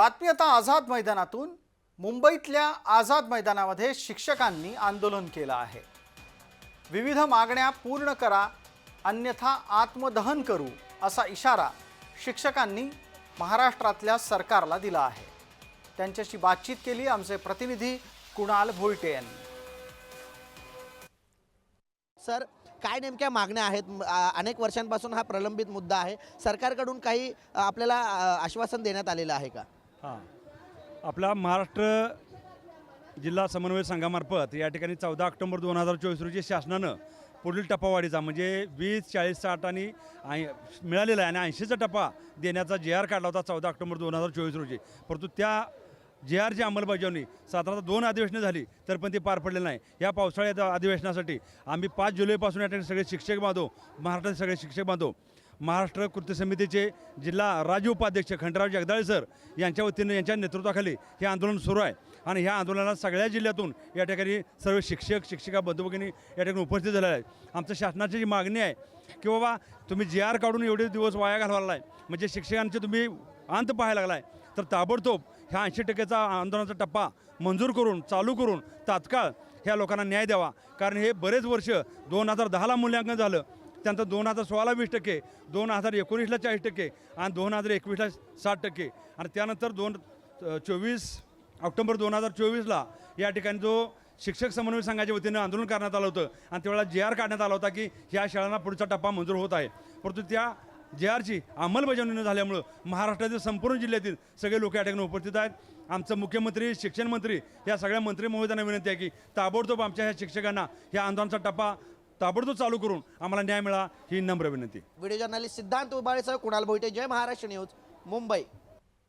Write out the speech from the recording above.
बातमी आता आझाद मैदानातून. मुंबईतल्या आझाद मैदानामध्ये शिक्षकांनी आंदोलन केलं आहे. विविध मागण्या पूर्ण करा अन्यथा आत्मदहन करू असा इशारा शिक्षकांनी महाराष्ट्रातल्या सरकारला दिला आहे. त्यांच्याशी बातचीत केली आमचे प्रतिनिधी कुणाल भोईटे यांनी. सर काय नेमक्या मागण्या आहेत? अनेक वर्षांपासून हा प्रलंबित मुद्दा आहे. सरकारकडून काही आपल्याला आश्वासन देण्यात आलेलं आहे का? हां. आपला महाराष्ट्र जिल्हा समन्वय संघामार्फत या ठिकाणी चौदा ऑक्टोबर दोन हजार चोवीस रोजी शासनानं पुढील टप्पावाढीचा म्हणजे वीस चाळीस साठ आणि ऐं मिळालेला आहे आणि ऐंशीचा टप्पा देण्याचा जे आर काढला होता चौदा ऑक्टोबर दोन हजार चोवीस रोजी. परंतु त्या जे आरची अंमलबजावणी साधारणतः दोन अधिवेशनं झाली तर पण ती पार पडलेलं नाही. या पावसाळ्याच्या अधिवेशनासाठी आम्ही पाच जुलैपासून या ठिकाणी सगळे शिक्षक बांधव महाराष्ट्रातील सगळे शिक्षक बांधव महाराष्ट्र कृती समितीचे जिल्हा राज्य उपाध्यक्ष खंडराव जगदाळे सर यांच्या वतीनं यांच्या नेतृत्वाखाली हे आंदोलन सुरू आहे. आणि ह्या आंदोलनाला सगळ्या जिल्ह्यातून या ठिकाणी सर्व शिक्षक शिक्षिका बंधुभगिनी या ठिकाणी उपस्थित झालेल्या आहेत. आमच्या शासनाची जी मागणी आहे की बाबा तुम्ही जे आर काढून एवढे दिवस वाया घालवायला आहे म्हणजे शिक्षकांचे तुम्ही अंत पाहायला लागलाय. तर ताबडतोब ह्या ऐंशी टक्क्याचा आंदोलनाचा टप्पा मंजूर करून चालू करून तात्काळ ह्या लोकांना न्याय द्यावा. कारण हे बरेच वर्ष दोन हजार दहाला मूल्यांकन झालं. त्यानंतर दोन हजार सोळाला वीस टक्के दोन हजार एकोणीसला चाळीस टक्के आणि दोन हजार एकवीसला साठ टक्के. आणि त्यानंतर दोन चोवीस ऑक्टोबर दोन हजार चोवीसला या ठिकाणी जो शिक्षक समन्वय संघाच्या वतीनं आंदोलन करण्यात आलं होतं आणि त्यावेळेला जे आर काढण्यात आला होता की ह्या शाळांना पुढचा टप्पा मंजूर होत आहे. परंतु त्या जे आरची अंमलबजावणी न झाल्यामुळं महाराष्ट्रातील संपूर्ण जिल्ह्यातील सगळे लोक या ठिकाणी उपस्थित आहेत. आमचं मुख्यमंत्री शिक्षण मंत्री या सगळ्या मंत्री महोदयांना विनंती आहे की ताबडतोब आमच्या ह्या शिक्षकांना या आंदोलनाचा टप्पा ताबडतोब चालू करून आम्हाला न्याय मिळा ही नम्र विनंती. व्हिडिओ जर्नलिस्ट सिद्धांत उबाळेसह कुणाल भोईटे जय महाराष्ट्र न्यूज मुंबई.